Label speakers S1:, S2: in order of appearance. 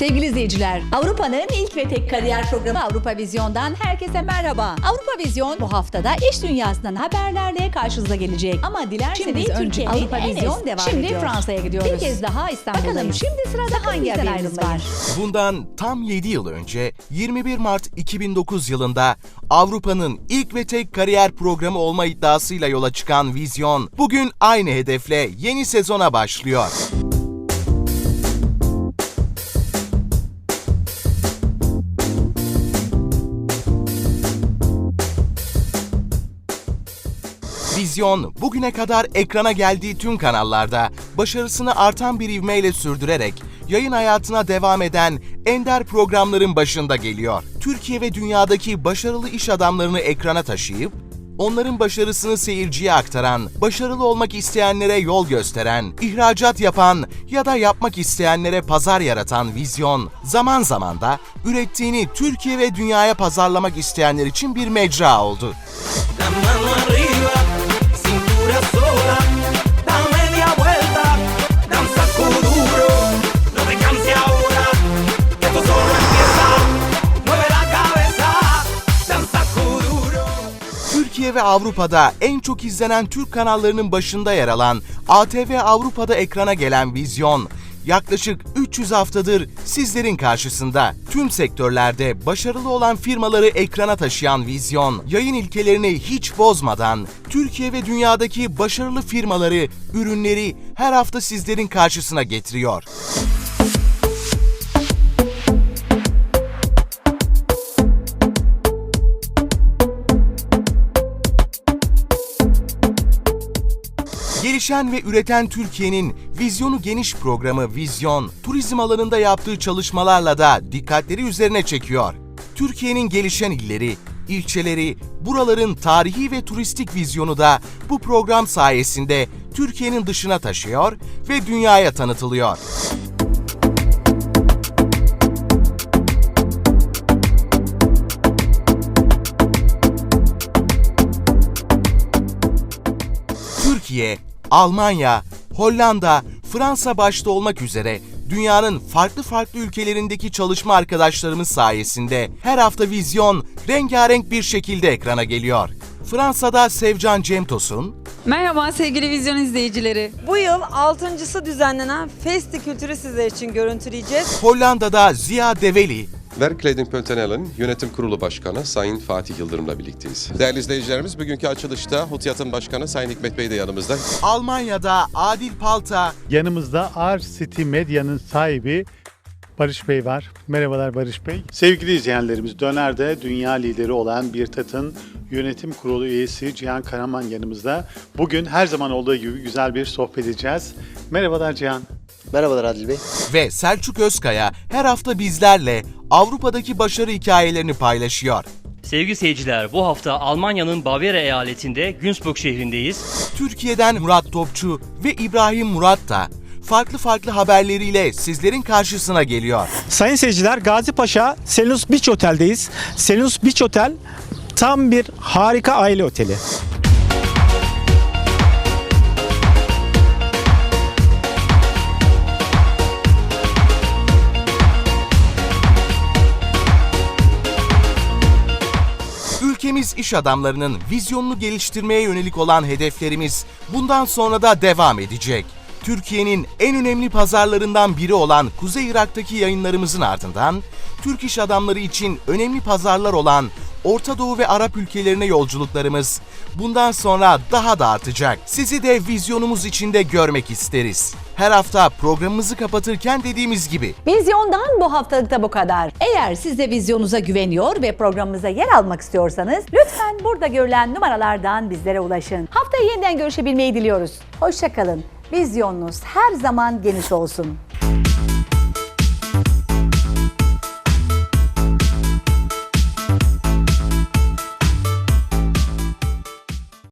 S1: Sevgili izleyiciler, Avrupa'nın ilk ve tek kariyer programı Avrupa Vizyon'dan herkese merhaba. Avrupa Vizyon bu haftada iş dünyasından haberlerle karşınıza gelecek. Ama dilerseniz
S2: Şimdi
S1: önce Avrupa Vizyon devam
S2: Şimdi
S1: ediyor.
S2: Fransa'ya gidiyoruz.
S1: Bir kez daha İstanbul'dayız.
S2: Bakalım
S1: şimdi sırada hangi
S2: bizden
S1: haberimiz var?
S3: Bundan tam 7 yıl önce 21 Mart 2009 yılında Avrupa'nın ilk ve tek kariyer programı olma iddiasıyla yola çıkan Vizyon bugün aynı hedefle yeni sezona başlıyor. Vizyon bugüne kadar ekrana geldiği tüm kanallarda başarısını artan bir ivmeyle sürdürerek yayın hayatına devam eden ender programların başında geliyor. Türkiye ve dünyadaki başarılı iş adamlarını ekrana taşıyıp onların başarısını seyirciye aktaran, başarılı olmak isteyenlere yol gösteren, ihracat yapan ya da yapmak isteyenlere pazar yaratan Vizyon, zaman zaman da ürettiğini Türkiye ve dünyaya pazarlamak isteyenler için bir mecra oldu. Ve Avrupa'da en çok izlenen Türk kanallarının başında yer alan ATV Avrupa'da ekrana gelen Vizyon, yaklaşık 300 haftadır sizlerin karşısında. Tüm sektörlerde başarılı olan firmaları ekrana taşıyan Vizyon, yayın ilkelerini hiç bozmadan Türkiye ve dünyadaki başarılı firmaları, ürünleri her hafta sizlerin karşısına getiriyor. Gelişen ve üreten Türkiye'nin vizyonu geniş programı Vizyon, turizm alanında yaptığı çalışmalarla da dikkatleri üzerine çekiyor. Türkiye'nin gelişen illeri, ilçeleri, buraların tarihi ve turistik vizyonu da bu program sayesinde Türkiye'nin dışına taşıyor ve dünyaya tanıtılıyor. Türkiye, Almanya, Hollanda, Fransa başta olmak üzere dünyanın farklı farklı ülkelerindeki çalışma arkadaşlarımız sayesinde her hafta vizyon rengarenk bir şekilde ekrana geliyor. Fransa'da Sevcan Cemtos'un,
S4: Merhaba sevgili vizyon izleyicileri.
S5: Bu yıl altıncısı düzenlenen Festi Kültürü sizler için görüntüleyeceğiz.
S3: Hollanda'da Ziya Develi,
S6: Werkkleding.nl'in yönetim kurulu başkanı Sayın Fatih Yıldırım'la birlikteyiz. Değerli izleyicilerimiz bugünkü açılışta Hutiyat'ın başkanı Sayın Hikmet Bey de yanımızda.
S3: Almanya'da Adil Palta,
S7: Yanımızda Art City Medya'nın sahibi Barış Bey var. Merhabalar Barış Bey. Sevgili izleyenlerimiz Döner'de dünya lideri olan Bir Tat'ın yönetim kurulu üyesi Cihan Karaman yanımızda. Bugün her zaman olduğu gibi güzel bir sohbet edeceğiz. Merhabalar Cihan.
S8: Merhabalar Adil Bey.
S3: ve Selçuk Özkaya her hafta bizlerle Avrupa'daki başarı hikayelerini paylaşıyor.
S9: Sevgili seyirciler, bu hafta Almanya'nın Bavyera eyaletinde Günzburg şehrindeyiz.
S3: Türkiye'den Murat Topçu ve İbrahim Murat da farklı farklı haberleriyle sizlerin karşısına geliyor.
S8: Sayın seyirciler Gazi Paşa Selinus Beach Otel'deyiz. Selinus Beach Otel tam bir harika aile oteli.
S3: Ülkemiz iş adamlarının vizyonunu geliştirmeye yönelik olan hedeflerimiz bundan sonra da devam edecek. Türkiye'nin en önemli pazarlarından biri olan Kuzey Irak'taki yayınlarımızın ardından Türk iş adamları için önemli pazarlar olan Orta Doğu ve Arap ülkelerine yolculuklarımız bundan sonra daha da artacak. Sizi de vizyonumuz içinde görmek isteriz. Her hafta programımızı kapatırken dediğimiz gibi
S1: Vizyondan bu haftalıkta bu kadar. Eğer siz de vizyonunuza güveniyor ve programımıza yer almak istiyorsanız lütfen burada görülen numaralardan bizlere ulaşın. Haftaya yeniden görüşebilmeyi diliyoruz. Hoşçakalın. Vizyonunuz her zaman geniş olsun.